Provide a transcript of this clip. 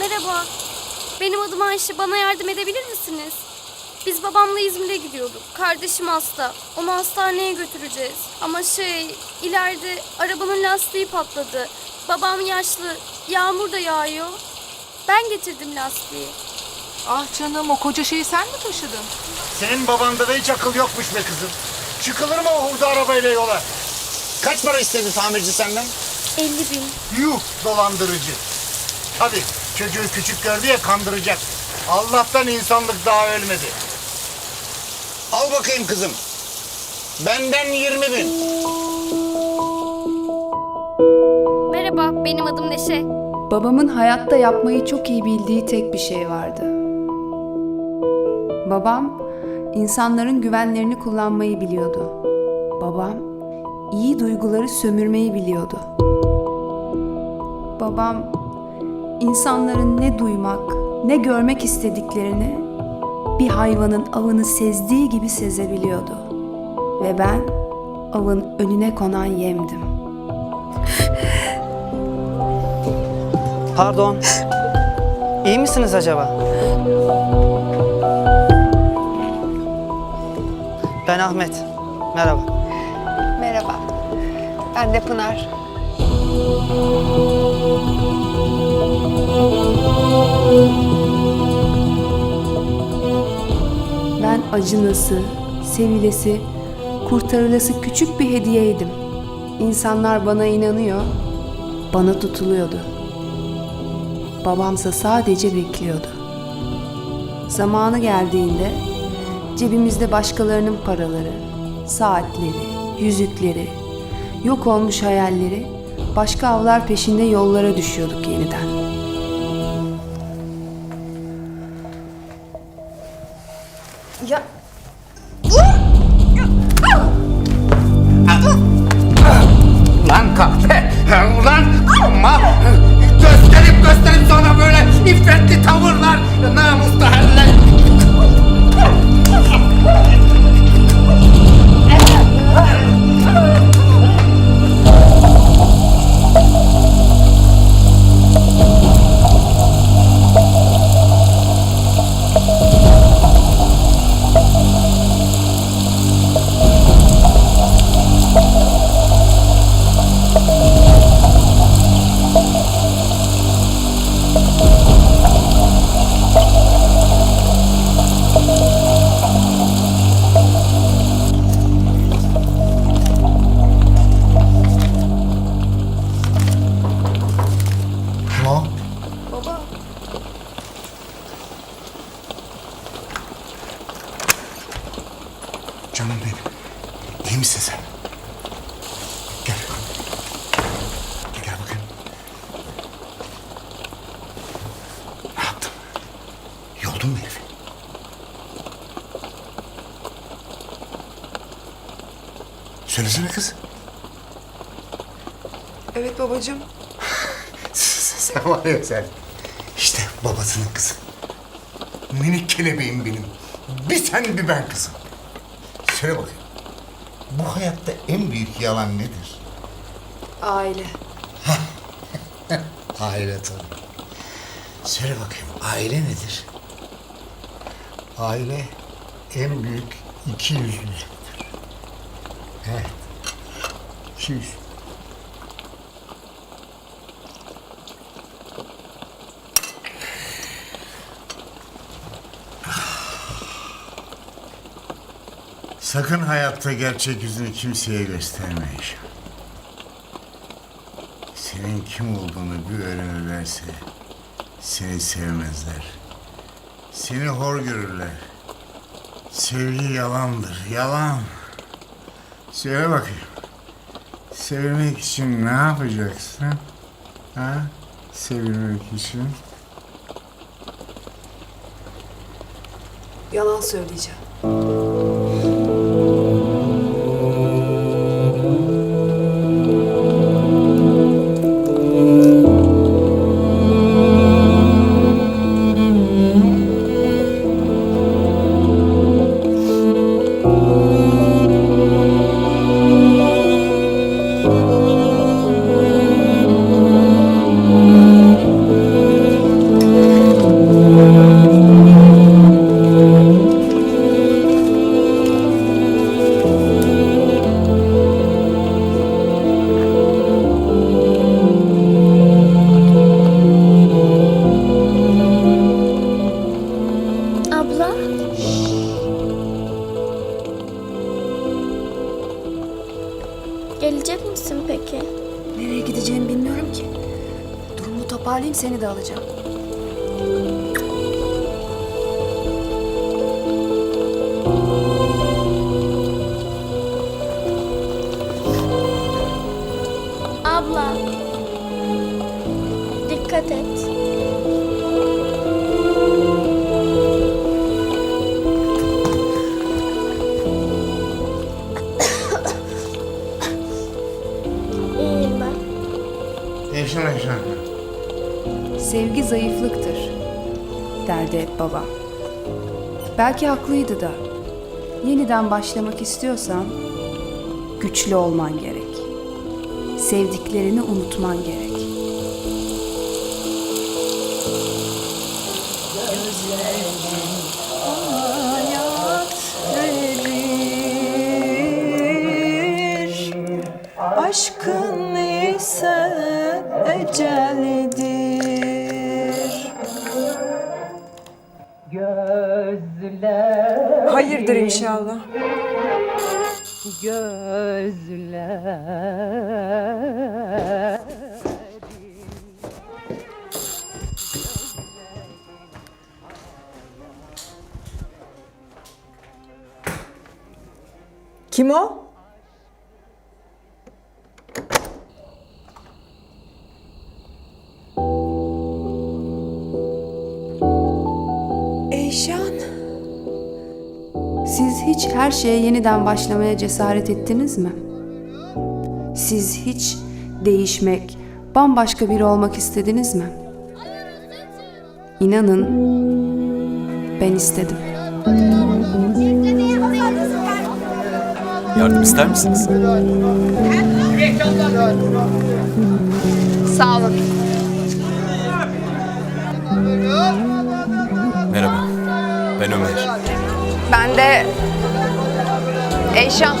Merhaba. Benim adım Ayşe. Bana yardım edebilir misiniz? Biz babamla İzmir'e gidiyorduk. Kardeşim hasta. Onu hastaneye götüreceğiz. Ama şey, ileride arabanın lastiği patladı. Babam yaşlı. Yağmur da yağıyor. Ben getirdim lastiği. Ah canım o koca şeyi sen mi taşıdın? Senin babanda da hiç akıl yokmuş be kızım. Çıkılır mı o hurda arabayla yola? Kaç para istedi tamirci senden? 50 bin. Yuh dolandırıcı. Tabii çocuğu küçük gördü ya kandıracak. Allah'tan insanlık daha ölmedi. Al bakayım kızım. Benden 20 bin. Merhaba, benim adım Neşe. Babamın hayatta yapmayı çok iyi bildiği tek bir şey vardı. Babam insanların güvenlerini kullanmayı biliyordu. Babam iyi duyguları sömürmeyi biliyordu. Babam insanların ne duymak, ne görmek istediklerini bir hayvanın avını sezdiği gibi sezebiliyordu. Ve ben avın önüne konan yemdim. Pardon. İyi misiniz acaba? Ben Ahmet. Merhaba. Merhaba. Ben de Pınar. Ben acınası, sevilesi, kurtarılası küçük bir hediyeydim. İnsanlar bana inanıyor, bana tutuluyordu. Babamsa sadece bekliyordu. Zamanı geldiğinde cebimizde başkalarının paraları, saatleri, yüzükleri, yok olmuş hayalleri, başka avlar peşinde yollara düşüyorduk yeniden. Canım benim. İyi misin sen? Gel. Gel, bakayım. Ne yaptın? Yoldun mu herifi? Söylesene kız. Evet babacığım. sen var ya sen. İşte babasının kızı. Minik kelebeğim benim. Bir sen bir ben kızım. Söyle bakayım. Bu hayatta en büyük yalan nedir? Aile. Aile tabii. Söyle bakayım aile nedir? Aile en büyük iki yüzlülüktür. Evet. İki. Sakın hayatta gerçek yüzünü kimseye gösterme. Senin kim olduğunu bir öğrenirlerse seni sevmezler. Seni hor görürler. Sevgi yalandır, yalan. Söyle bakayım. Sevilmek için ne yapacaksın? Ha? Sevilmek için. Yalan söyleyeceğim. Alayım seni de alacağım. Zayıflıktır, derdi hep babam. Belki haklıydı da. Yeniden başlamak istiyorsan güçlü olman gerek. Sevdiklerini unutman gerek. Aşkın ise ecelidir. Hayırdır inşallah. Kim o? Siz hiç her şeye yeniden başlamaya cesaret ettiniz mi? Siz hiç değişmek, bambaşka biri olmak istediniz mi? İnanın ben istedim. Yardım ister misiniz? Sağ olun. Merhaba. Ben Ömer. Ben de Eyşan.